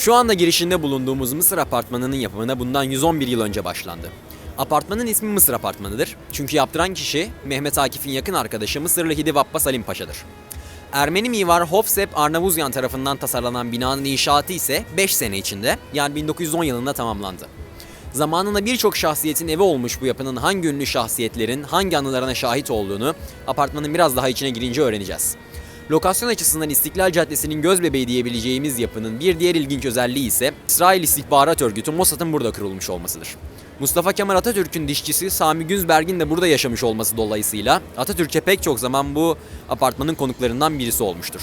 Şu anda girişinde bulunduğumuz Mısır apartmanının yapımına bundan 111 yıl önce başlandı. Apartmanın ismi Mısır Apartmanı'dır. Çünkü yaptıran kişi Mehmet Akif'in yakın arkadaşı Mısırlı Hidip Abbas Halim Paşa'dır. Ermeni mimar Hofsep Arnavuzyan tarafından tasarlanan binanın inşaatı ise 5 sene içinde yani 1910 yılında tamamlandı. Zamanında birçok şahsiyetin evi olmuş bu yapının hangi ünlü şahsiyetlerin hangi anılarına şahit olduğunu apartmanın biraz daha içine girince öğreneceğiz. Lokasyon açısından İstiklal Caddesi'nin göz bebeği diyebileceğimiz yapının bir diğer ilginç özelliği ise İsrail İstihbarat Örgütü Mossad'ın burada kurulmuş olmasıdır. Mustafa Kemal Atatürk'ün dişçisi Sami Günzberg'in de burada yaşamış olması dolayısıyla Atatürk'e pek çok zaman bu apartmanın konuklarından birisi olmuştur.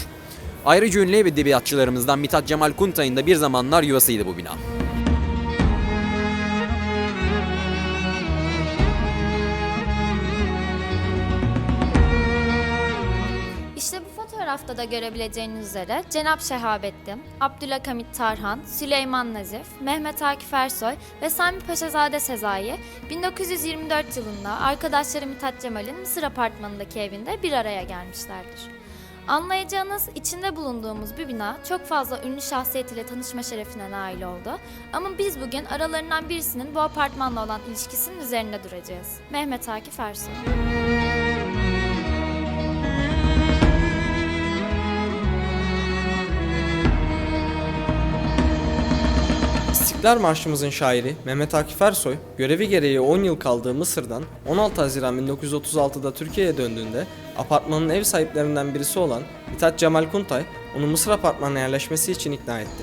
Ayrıca ünlü edebiyatçılarımızdan Mithat Cemal Kuntay'ın da bir zamanlar yuvasıydı bu bina. Fotoğrafta da görebileceğiniz üzere Cenap Şehabettin, Abdülhamit Tarhan, Süleyman Nazif, Mehmet Akif Ersoy ve Sami Paşazade Sezai 1924 yılında arkadaşları Mithat Cemal'in Mısır apartmanındaki evinde bir araya gelmişlerdir. Anlayacağınız içinde bulunduğumuz bir bina çok fazla ünlü şahsiyet ile tanışma şerefine nail oldu. Ama biz bugün aralarından birisinin bu apartmanla olan ilişkisinin üzerinde duracağız. Mehmet Akif Ersoy. İstiklal Marşımızın şairi Mehmet Akif Ersoy, görevi gereği 10 yıl kaldığı Mısır'dan 16 Haziran 1936'da Türkiye'ye döndüğünde apartmanın ev sahiplerinden birisi olan Mithat Cemal Kuntay onu Mısır apartmanına yerleşmesi için ikna etti.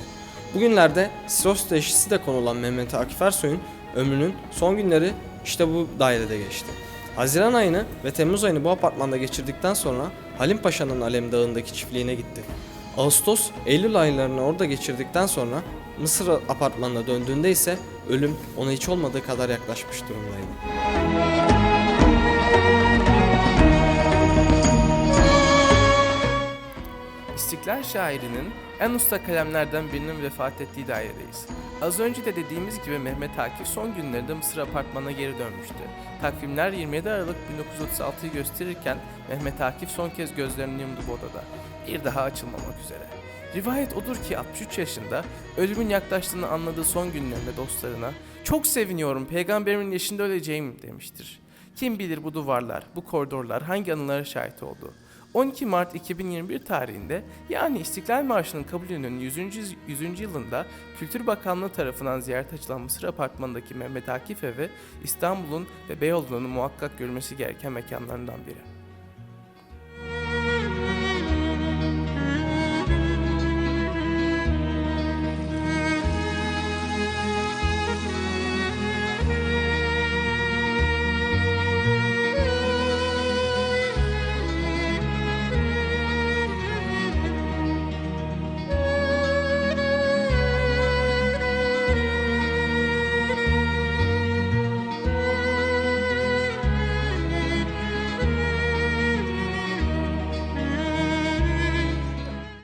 Bugünlerde Siros teşhisi de konulan Mehmet Akif Ersoy'un ömrünün son günleri işte bu dairede geçti. Haziran ayını ve Temmuz ayını bu apartmanda geçirdikten sonra Halim Paşa'nın Alem Dağı'ndaki çiftliğine gitti. Ağustos, Eylül aylarını orada geçirdikten sonra Mısır apartmanına döndüğünde ise ölüm ona hiç olmadığı kadar yaklaşmış durumdaydı. İstiklal şairinin en usta kalemlerden birinin vefat ettiği dairedeyiz. Az önce de dediğimiz gibi Mehmet Akif son günlerinde Mısır apartmanına geri dönmüştü. Takvimler 27 Aralık 1936'yı gösterirken Mehmet Akif son kez gözlerini yumdu bu odada. Bir daha açılmamak üzere. Rivayet odur ki 63 yaşında ölümün yaklaştığını anladığı son günlerinde dostlarına çok seviniyorum peygamberimin yaşında öleceğim demiştir. Kim bilir bu duvarlar, bu koridorlar hangi anılara şahit oldu. 12 Mart 2021 tarihinde yani İstiklal Marşı'nın kabulünün 100. 100. yılında Kültür Bakanlığı tarafından ziyaret açılan Mısır Apartmanı'ndaki Mehmet Akif evi İstanbul'un ve Beyoğlu'nun muhakkak görülmesi gereken mekanlarından biri.